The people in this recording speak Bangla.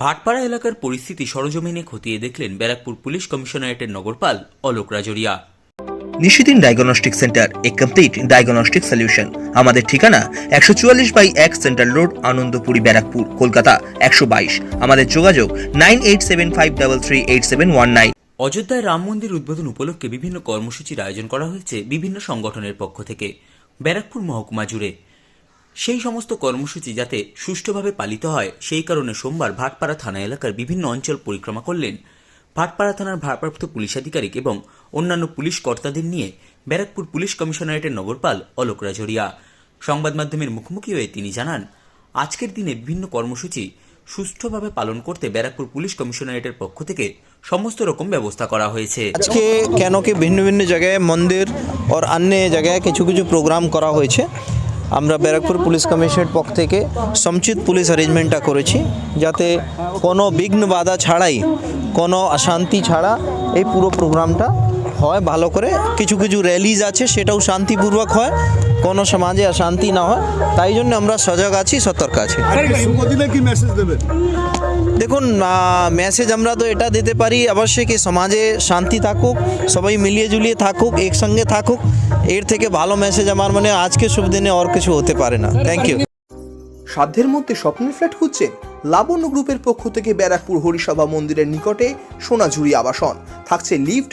ভাটপাড়া এলাকার পরিস্থিতি সরজমিনে খতিয়ে দেখলেন ব্যারাকপুর পুলিশ কমিশনারেটের নগরপাল Alok Rajaria. Nishidin diagnostic centre a complete diagnostic solution. আমাদের ঠিকানা একশো চুয়াল্লিশ বাই এক সেন্ট্রাল রোড আনন্দপুরি ব্যারাকপুর কলকাতা একশো বাইশ। আমাদের যোগাযোগ nine eight seven five double three eight seven one nine. অযোধ্যায় রাম মন্দির উদ্বোধন উপলক্ষে বিভিন্ন কর্মসূচির আয়োজন করা হয়েছে বিভিন্ন সংগঠনের পক্ষ থেকে। ব্যারাকপুর মহকুমা জুড়ে। সেই সমস্ত কর্মসূচি যাতে সুষ্ঠুভাবে পালিত হয়, সেই কারণে সোমবার ভাটপাড়া থানা এলাকার বিভিন্ন অঞ্চল পরিক্রমা করলেন। ভাটপাড়া থানার ভারপ্রাপ্ত পুলিশ আধিকারিক এবং অন্যান্য পুলিশ কর্তাদের নিয়ে ব্যারাকপুর পুলিশ কমিশনারেটের নগরপাল অলোক রাজরিয়া। সংবাদ মাধ্যমের মুখোমুখি হয়ে তিনি জানান, আজকের দিনে বিভিন্ন কর্মসূচি সুষ্ঠুভাবে পালন করতে ব্যারাকপুর পুলিশ কমিশনারেটের পক্ষ থেকে সমস্ত রকম ব্যবস্থা করা হয়েছে। আজকে কেন কি ভিন্ন ভিন্ন জায়গায় মন্দির ওর অন্য জায়গায় কিছু কিছু প্রোগ্রাম করা হয়েছে। আমরা ব্যারাকপুর পুলিশ কমিশনের পক্ষ থেকে সমচিত পুলিশ অ্যারেঞ্জমেন্টটা করেছি যাতে কোনো বিঘ্ন বাধা ছাড়াই, কোনো অশান্তি ছাড়া এই পুরো প্রোগ্রামটা হয় ভালো করে। কিছু কিছু র্যালিজ আছে সেটাও শান্তিপূর্বক হয়। কোনো সমাজে অশান্তি না হয়। তাই জন্য আমরা সজাগ আছি সতর্ক আছি। দেখুন মেসেজ আমরা তো এটা দিতে পারি অবশ্যই কি সমাজে শান্তি থাকুক সবাই মিলিয়ে জুলিয়ে থাকুক একসঙ্গে থাকুক। এর থেকে ভালো মেসেজ আমার মানে আজকে শুভ দিনে আর কিছু হতে পারে না। থ্যাংক ইউ সাধ্যের মধ্যে স্বপ্নের ফ্ল্যাট খুঁজছেন লাবণ্য গ্রুপের পক্ষ থেকে ব্যারাকপুর হরিসভা মন্দিরের নিকটে সোনাঝুরি আবাসন। থাকছে lift